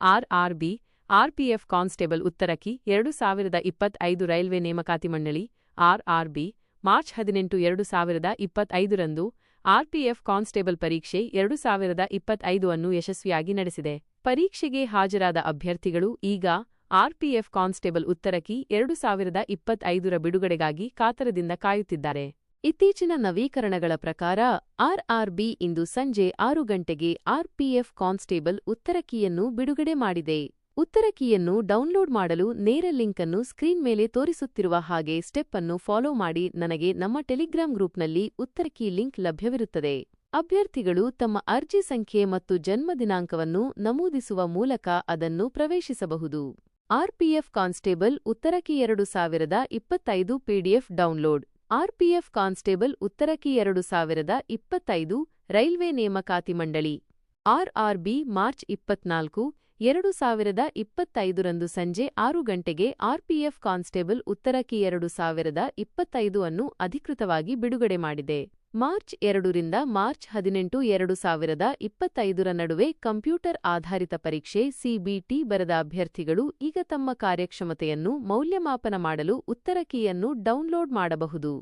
RRB, RPF constable ಉತ್ತರಕ್ಕಿ ಕಿ ಎರಡು ಸಾವಿರದ ಇಪ್ಪತ್ತೈದು ರೈಲ್ವೆ ನೇಮಕಾತಿ ಮಂಡಳಿ, ಆರ್ಆರ್ಬಿ, ಮಾರ್ಚ್ ಹದಿನೆಂಟು ಎರಡು ಸಾವಿರದ ಇಪ್ಪತ್ತೈದರಂದು ಆರ್ಪಿಎಫ್ ಕಾನ್ಸ್ಟೇಬಲ್ ಪರೀಕ್ಷೆ ಎರಡು ಸಾವಿರದ ಇಪ್ಪತ್ತೈದು ಅನ್ನು ಯಶಸ್ವಿಯಾಗಿ ನಡೆಸಿದೆ. ಪರೀಕ್ಷೆಗೆ ಹಾಜರಾದ ಅಭ್ಯರ್ಥಿಗಳು ಈಗ ಆರ್ಪಿಎಫ್ ಕಾನ್ಸ್ಟೇಬಲ್ ಉತ್ತರಕಿ ಎರಡು ಸಾವಿರದ ಇಪ್ಪತ್ತೈದರ ಬಿಡುಗಡೆಗಾಗಿ ಕಾತರದಿಂದ ಕಾಯುತ್ತಿದ್ದಾರೆ. ಇತ್ತೀಚಿನ ನವೀಕರಣಗಳ ಪ್ರಕಾರ ಆರ್ಆರ್ಬಿ ಇಂದು ಸಂಜೆ ಆರು ಗಂಟೆಗೆ ಆರ್ಪಿಎಫ್ ಕಾನ್ಸ್ಟೇಬಲ್ ಉತ್ತರ ಕೀಯನ್ನು ಬಿಡುಗಡೆ ಮಾಡಿದೆ. ಉತ್ತರ ಕೀಯನ್ನು ಡೌನ್ಲೋಡ್ ಮಾಡಲು ನೇರ ಲಿಂಕ್ ಅನ್ನು ಸ್ಕ್ರೀನ್ ಮೇಲೆ ತೋರಿಸುತ್ತಿರುವ ಹಾಗೆ ಸ್ಟೆಪ್ ಅನ್ನು ಫಾಲೋ ಮಾಡಿ ನನಗೆ ನಮ್ಮ ಟೆಲಿಗ್ರಾಂ ಗ್ರೂಪ್ನಲ್ಲಿ ಉತ್ತರ ಕೀ ಲಿಂಕ್ ಲಭ್ಯವಿರುತ್ತದೆ. ಅಭ್ಯರ್ಥಿಗಳು ತಮ್ಮ ಅರ್ಜಿ ಸಂಖ್ಯೆ ಮತ್ತು ಜನ್ಮ ದಿನಾಂಕವನ್ನು ನಮೂದಿಸುವ ಮೂಲಕ ಅದನ್ನು ಪ್ರವೇಶಿಸಬಹುದು. ಆರ್ಪಿಎಫ್ ಕಾನ್ಸ್ಟೇಬಲ್ ಉತ್ತರಕ್ಕೆ ಎರಡು ಸಾವಿರದ ಇಪ್ಪತ್ತೈದು ಪಿಡಿಎಫ್ ಡೌನ್ಲೋಡ್. ಆರ್ಪಿಎಫ್ ಕಾನ್ಸ್ಟೇಬಲ್ ಉತ್ತರ ಕೀ ಎರಡು ಸಾವಿರದ ಇಪ್ಪತ್ತೈದು ರೈಲ್ವೆ ನೇಮಕಾತಿ ಮಂಡಳಿ, ಆರ್ಆರ್ಬಿ ಮಾರ್ಚ್ ಇಪ್ಪತ್ನಾಲ್ಕು, ಎರಡು ಸಾವಿರದ ಇಪ್ಪತ್ತೈದರಂದು ಸಂಜೆ ಆರು ಗಂಟೆಗೆ ಆರ್ಪಿಎಫ್ ಕಾನ್ಸ್ಟೇಬಲ್ ಉತ್ತರ ಕಿ ಎರಡು ಸಾವಿರದ ಇಪ್ಪತ್ತೈದು ಅನ್ನು ಅಧಿಕೃತವಾಗಿ ಬಿಡುಗಡೆ ಮಾಡಿದೆ. ಮಾರ್ಚ್ ಎರಡರಿಂದ ಮಾರ್ಚ್ ಹದಿನೆಂಟು ಎರಡು ಸಾವಿರದ ಇಪ್ಪತ್ತೈದರ ನಡುವೆ ಕಂಪ್ಯೂಟರ್ ಆಧಾರಿತ ಪರೀಕ್ಷೆ ಸಿಬಿಟಿ ಬರೆದ ಅಭ್ಯರ್ಥಿಗಳು ಈಗ ತಮ್ಮ ಕಾರ್ಯಕ್ಷಮತೆಯನ್ನು ಮೌಲ್ಯಮಾಪನ ಮಾಡಲು ಉತ್ತರ ಕೀಯನ್ನು ಡೌನ್ಲೋಡ್ ಮಾಡಬಹುದು.